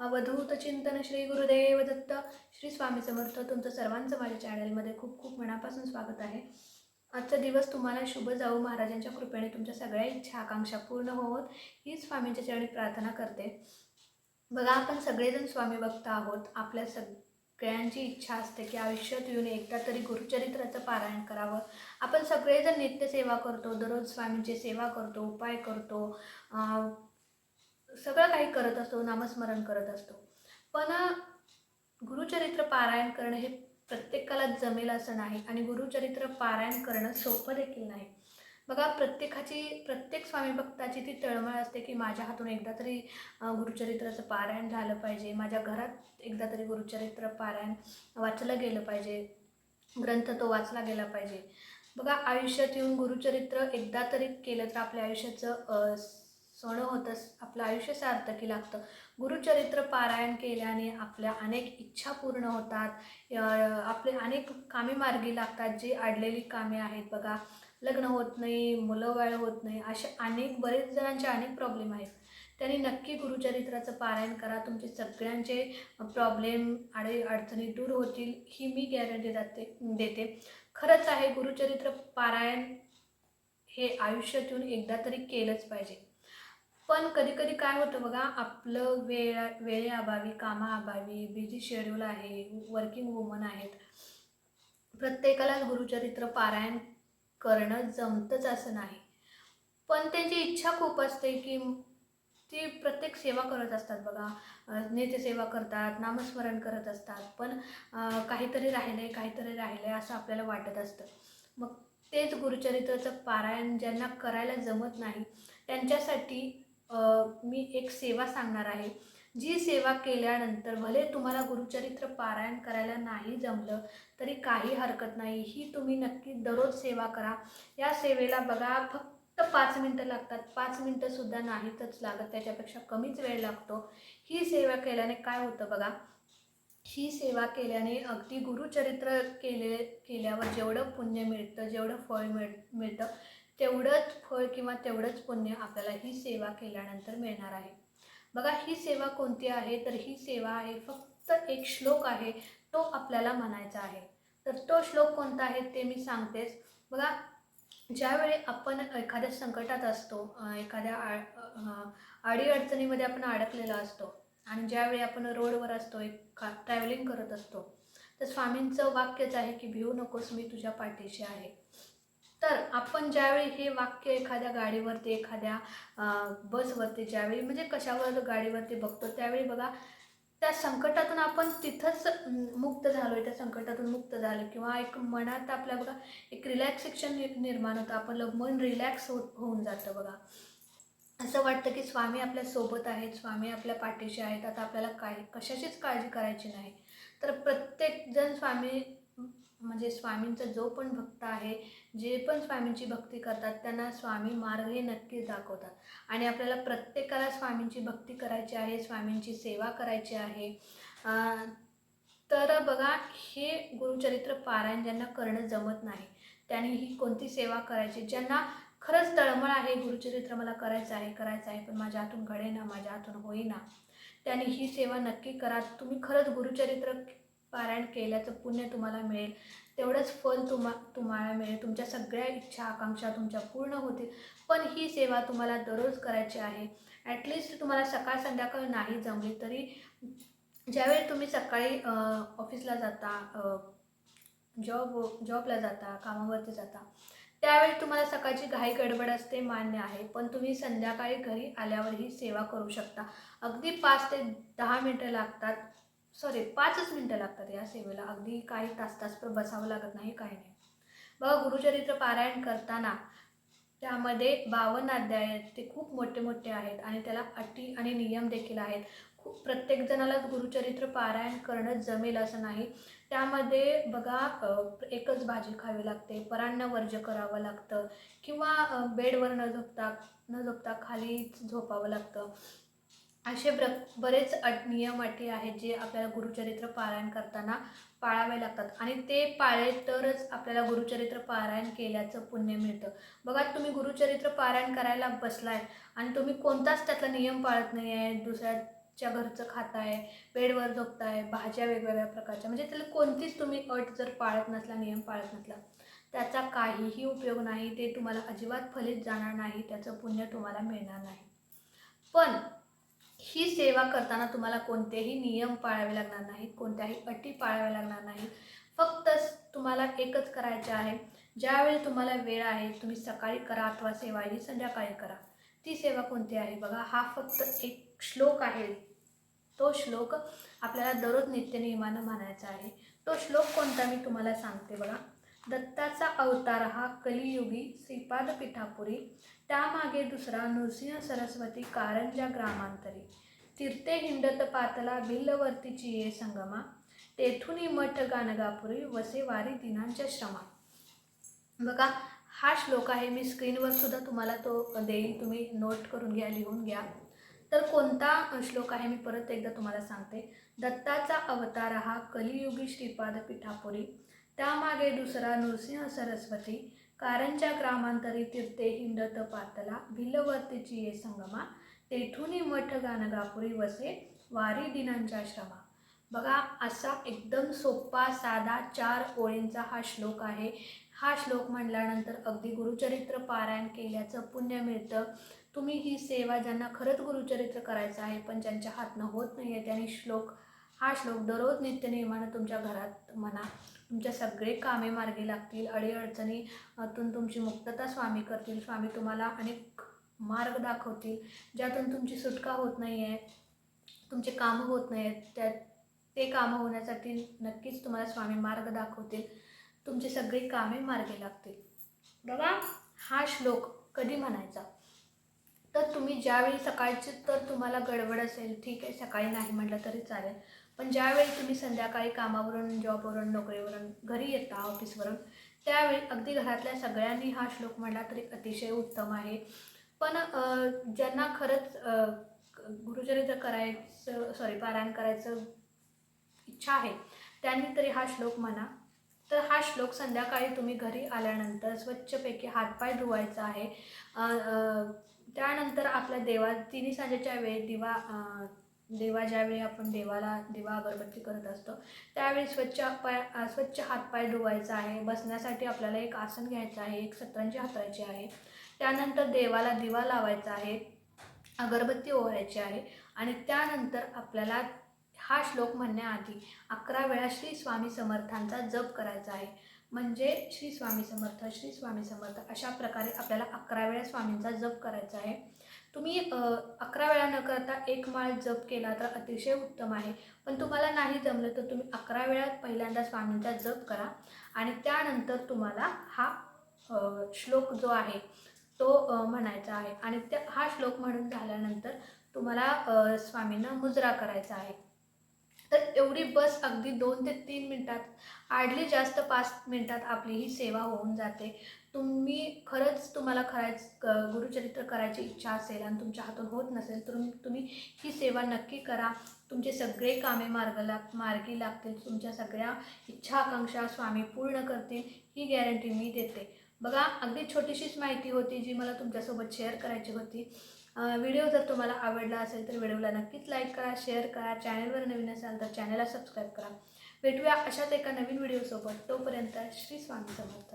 अवधूत चिंतन श्री गुरुदेव दत्त श्री स्वामी समर्थ. तुमचं सर्वांचं माझ्या चॅनलमध्ये खूप खूप मनापासून स्वागत आहे. आजचा दिवस तुम्हाला शुभ जाऊ. महाराजांच्या कृपेने तुमच्या सगळ्या इच्छा आकांक्षा पूर्ण होत ही स्वामींच्या चरणी प्रार्थना करते. बघा आपण सगळेजण स्वामी भक्त आहोत. आपल्या सगळ्यांची इच्छा असते की आयुष्यात येऊन एकदा तरी गुरुचरित्राचं पारायण करावं. आपण सगळेजण नित्यसेवा करतो. दररोज स्वामींची सेवा करतो उपाय करतो. सगळं काही करत असतो नामस्मरण करत असतो. पण गुरुचरित्र पारायण करणं हे प्रत्येकाला जमेल असं नाही आणि गुरुचरित्र पारायण करणं सोपं देखील नाही. बघा प्रत्येकाची प्रत्येक स्वामी भक्ताची ती तळमळ असते की माझ्या हातून एकदा तरी गुरुचरित्राचं पारायण झालं पाहिजे. माझ्या घरात एकदा तरी गुरुचरित्र पारायण वाचलं गेलं पाहिजे. ग्रंथ तो वाचला गेला पाहिजे. बघा आयुष्यात येऊन गुरुचरित्र एकदा तरी केलं तर आपल्या आयुष्याचं सोनं होतं आपलं आयुष्य सार्थकी लागतं. गुरुचरित्र पारायण केल्याने आपल्या अनेक इच्छा पूर्ण होतात. आपले अनेक कामे मार्गी लागतात. जी अडलेली कामे आहेत बघा. लग्न होत नाही मुलं बाळ होत नाही असे अनेक बरेच जणांचे अनेक प्रॉब्लेम आहेत. त्यांनी नक्की गुरुचरित्राचं पारायण करा. तुमचे सगळ्यांचे प्रॉब्लेम अडे अडचणी दूर होतील ही मी गॅरंटी जाते देते. खरंच आहे गुरुचरित्र पारायण हे आयुष्यातून एकदा तरी केलंच पाहिजे. पण कधी कधी काय होतं बघा आपलं वेळ वेळेअभावी कामाअभावी बिझी शेड्यूल आहे वर्किंग वुमन आहेत प्रत्येकालाच गुरुचरित्र पारायण करणं जमतंच असं नाही. पण त्यांची इच्छा खूप असते की ती प्रत्येक सेवा करत असतात बघा. नेतेसेवा करतात नामस्मरण करत असतात पण काहीतरी राहिलं आहे काहीतरी राहिलं आहे असं आपल्याला वाटत असतं. मग तेच गुरुचरित्राचं पारायण ज्यांना करायला जमत नाही त्यांच्यासाठी मी एक सेवा सांगणार आहे. जी सेवा केल्यानंतर भले तुम्हाला गुरुचरित्र पारायण करायला नाही जमलं तरी काही हरकत नाही. ही तुम्ही नक्की दररोज सेवा करा. या सेवेला बघा फक्त पाच मिनटं लागतात. पाच मिनटंसुद्धा नाहीतच लागत. त्याच्यापेक्षा कमीच वेळ लागतो. ही सेवा केल्याने काय होतं बघा? ही सेवा केल्याने अगदी गुरुचरित्र केले केल्यावर जेवढं पुण्य मिळतं जेवढं फळ मिळ मिळतं तेवढंच फळ किंवा तेवढंच पुण्य आपल्याला ही सेवा केल्यानंतर मिळणार आहे. बघा ही सेवा कोणती आहे? तर ही सेवा आहे फक्त एक श्लोक आहे तो आपल्याला म्हणायचा आहे. तर तो श्लोक कोणता आहे ते मी सांगतेच. बघा ज्यावेळी आपण एखाद्या संकटात असतो एखाद्या आ अडीअडचणीमध्ये आपण अडकलेला असतो आणि ज्यावेळी आपण रोडवर असतो एक ट्रॅव्हलिंग करत असतो तर स्वामींचं वाक्यच आहे की भिवू नकोस मी तुझ्या पाठीशी आहे. तर आपण ज्यावेळी हे वाक्य एखाद्या गाडीवरती एखाद्या बसवरती ज्यावेळी म्हणजे कशावर गाडीवरती बघतो त्यावेळी बघा त्या संकटातून आपण तिथंच मुक्त झालो आहे त्या संकटातून मुक्त झालो किंवा एक मनात आपल्या बघा एक रिलॅक्सेशन निर्माण होतं आपलं मन रिलॅक्स हो होऊन जातं बघा. असं वाटतं की स्वामी आपल्यासोबत आहेत स्वामी आपल्या पाठीशी आहेत आता आपल्याला काय कशाचीच काळजी करायची नाही. तर प्रत्येकजण स्वामी म्हणजे स्वामींचा जो पण भक्त आहे जे पण स्वामींची भक्ती करतात त्यांना स्वामी मार्ग हे नक्कीच दाखवतात. आणि आपल्याला प्रत्येकाला स्वामींची भक्ती करायची आहे स्वामींची सेवा करायची आहे. तर बघा हे गुरुचरित्र पारायण ज्यांना करणं जमत नाही त्यांनी ही कोणती सेवा करायची? ज्यांना खरंच तळमळ आहे गुरुचरित्र मला करायचं आहे करायचं आहे पण माझ्या हातून घडेना माझ्या हातून होईना त्यांनी ही सेवा नक्की करा. तुम्ही खरंच गुरुचरित्र पारायण केल्याचं पुण्य तुम्हाला मिळेल. तेवढंच फल तुम्हा तुम्हाला मिळेल. तुमच्या सगळ्या इच्छा आकांक्षा तुमच्या पूर्ण होतील. पण ही सेवा तुम्हाला दररोज करायची आहे. ॲटलिस्ट तुम्हाला सकाळ संध्याकाळ नाही जमली तरी ज्यावेळी तुम्ही सकाळी ऑफिसला जाता जॉब जॉबला जाता कामावरती जाता त्यावेळी तुम्हाला सकाळची घाई गडबड असते मान्य आहे. पण तुम्ही संध्याकाळी घरी आल्यावर ही सेवा करू शकता. अगदी पाच ते दहा मिनटं लागतात. सॉरी पाचच मिनटं लागतात या सेवेला. अगदी काही तास तास पण बसावं लागत नाही काही नाही. बघा गुरुचरित्र पारायण करताना त्यामध्ये बावन्न अध्याय आहेत. ते खूप मोठे मोठे आहेत आणि त्याला अटी आणि नियम देखील आहेत. खूप प्रत्येक जणालाच गुरुचरित्र पारायण करणं जमेल असं नाही. त्यामध्ये बघा एकच भाजी खावी लागते परांना वर्ज करावं लागतं किंवा बेडवर न झोपता न झोपता खालीच झोपावं लागतं. असे ब्र बरेच अट नियम अटी आहेत जे आपल्याला गुरुचरित्र पारायण करताना पाळावे लागतात. आणि ते पाळले तरच आपल्याला गुरुचरित्र पारायण केल्याचं पुण्य मिळतं. बघा तुम्ही गुरुचरित्र पारायण करायला बसलाय आणि तुम्ही कोणताच त्यातला नियम पाळत नाही आहे दुसऱ्याच्या घरचं खाताय बेडवर झोपताय भाज्या वेगवेगळ्या प्रकारच्या म्हणजे त्याला कोणतीच तुम्ही अट जर पाळत नसला नियम पाळत नसला त्याचा काहीही उपयोग नाही ते तुम्हाला अजिबात फलित जाणार नाही त्याचं पुण्य तुम्हाला मिळणार नाही. पण ही सेवा करताना तुम्हाला कोणतेही नियम पाळावे लागणार नाहीत कोणत्याही अटी पाळाव्या लागणार नाहीत. फक्त तुम्हाला एकच करायचं आहे. ज्यावेळी तुम्हाला वेळ आहे तुम्ही सकाळी करा अथवा सेवा ही संध्याकाळी करा. ती सेवा कोणती आहे? बघा हा फक्त एक श्लोक आहे. तो श्लोक आपल्याला दररोज नित्यनियमानं म्हणायचा आहे. तो श्लोक कोणता मी तुम्हाला सांगते बघा. दत्ताचा अवतार हा कलियुगी श्रीपाद पिठापुरी त्यामागे दुसरा नृसिंह सरस्वती कारंजा ग्रामांतरी. तीर्थे हिंडत पातला भिल्लवर्तीची ये संगमा तेथुनी मठ गाणगापुरी वसे वारी दिनांच्या श्रमा. बघा हा श्लोक आहे मी स्क्रीनवर सुद्धा तुम्हाला तो देईल तुम्ही नोट करून घ्या लिहून घ्या. तर कोणता श्लोक आहे मी परत एकदा तुम्हाला सांगते. दत्ताचा अवतार हा कलियुगी श्रीपाद पिठापुरी त्यामागे दुसरा नृसिंह सरस्वती कारंच्या ग्रामांतरी तीर्थे हिंडत पातला भिल्लवर्तीची ये संगमा तेथून मठ गाणगापुरी वसे वारी दिनांच्या श्रमा. बघा असा एकदम सोपा साधा चार ओळींचा हा श्लोक आहे. हा श्लोक म्हणल्यानंतर अगदी गुरुचरित्र पारायण केल्याचं पुण्य मिळतं. तुम्ही ही सेवा ज्यांना खरंच गुरुचरित्र करायचं आहे पण ज्यांच्या हातनं होत नाही आहे त्यांनी श्लोक हा श्लोक दररोज नित्यनियमानं तुमच्या घरात म्हणा. तुमच्या सगळे कामे मार्गी लागतील अडीअडचणीतून तुमची मुक्तता स्वामी करतील स्वामी तुम्हाला अनेक मार्ग दाखवतील. ज्यातून तुमची सुटका होत नाही आहे तुमचे कामं होत नाही आहेत त्या ते कामं होण्यासाठी नक्कीच तुम्हाला स्वामी मार्ग दाखवतील. तुमची सगळी कामे मार्गी लागतील. बघा हा श्लोक कधी म्हणायचा? तर तुम्ही ज्यावेळी सकाळची तर तुम्हाला गडबड असेल ठीक आहे सकाळी नाही म्हटलं तरी चालेल. पण ज्यावेळी तुम्ही संध्याकाळी कामावरून जॉबवरून नोकरीवरून घरी येता ऑफिसवरून त्यावेळी अगदी घरातल्या सगळ्यांनी हा श्लोक म्हणला तरी अतिशय उत्तम आहे. पण ज्यांना खरंच गुरुचरित्र करायचं सॉरी पारायण करायचं इच्छा आहे त्यांनी तरी हा श्लोक म्हणा. तर हा श्लोक संध्याकाळी तुम्ही घरी आल्यानंतर स्वच्छपैकी हातपाय धुवायचा आहे. त्यानंतर आपल्या देवा तिन्ही सांजेच्या वेळी दिवा देवा ज्यावेळी आपण देवाला दिवा अगरबत्ती करत असतो त्यावेळी स्वच्छ पाय स्वच्छ हातपाय धुवायचा आहे. बसण्यासाठी आपल्याला एक आसन घ्यायचं आहे एक सतरंजी हातरायची आहे. त्यानंतर देवाला दिवा लावायचा आहे अगरबत्ती ओवायची आहे आणि त्यानंतर आपल्याला हा श्लोक म्हणण्याआधी अकरा वेळा श्री स्वामी समर्थांचा जप करायचा आहे. म्हणजे श्री स्वामी समर्थ श्री स्वामी समर्थ अशा प्रकारे आपल्याला अकरा वेळा स्वामींचा जप करायचा आहे. तुम्ही अकरा वेळा न करता एक माळ जप केला तर अतिशय उत्तम आहे. पण तुम्हाला नाही जमलं तर तुम्ही अकरा वेळा पहिल्यांदा स्वामींचा जप करा आणि त्यानंतर तुम्हाला हा श्लोक जो आहे तो म्हणायचा आहे. आणि त्या हा श्लोक म्हणून झाल्यानंतर तुम्हाला स्वामींना मुजरा करायचा आहे. तर एवढी बस अगदी दोन ते तीन मिनटात आडली जास्त पाच मिनटात आपली ही सेवा होऊन जाते. तुम्ही खरंच तुम्हाला खरायच गुरुचरित्र करायची इच्छा असेल आणि तुमच्या हातून होत नसेल तर तुम्ही ही सेवा नक्की करा. तुमचे सगळे कामे मार्ग लाग मार्गी लागतील. तुमच्या सगळ्या इच्छा आकांक्षा स्वामी पूर्ण करतील ही गॅरंटी मी देते. बघा अगदी छोटीशीच माहिती होती जी मला तुमच्यासोबत शेअर करायची होती. व्हिडिओ जर तुम्हाला आवडला असेल तर व्हिडिओला नक्कीच लाईक करा शेअर करा. चॅनलवर नवीन असाल तर चॅनलला सबस्क्राईब करा. भेटूया अशाच एका नवीन व्हिडिओसोबत. तोपर्यंत श्री स्वामी समर्थ.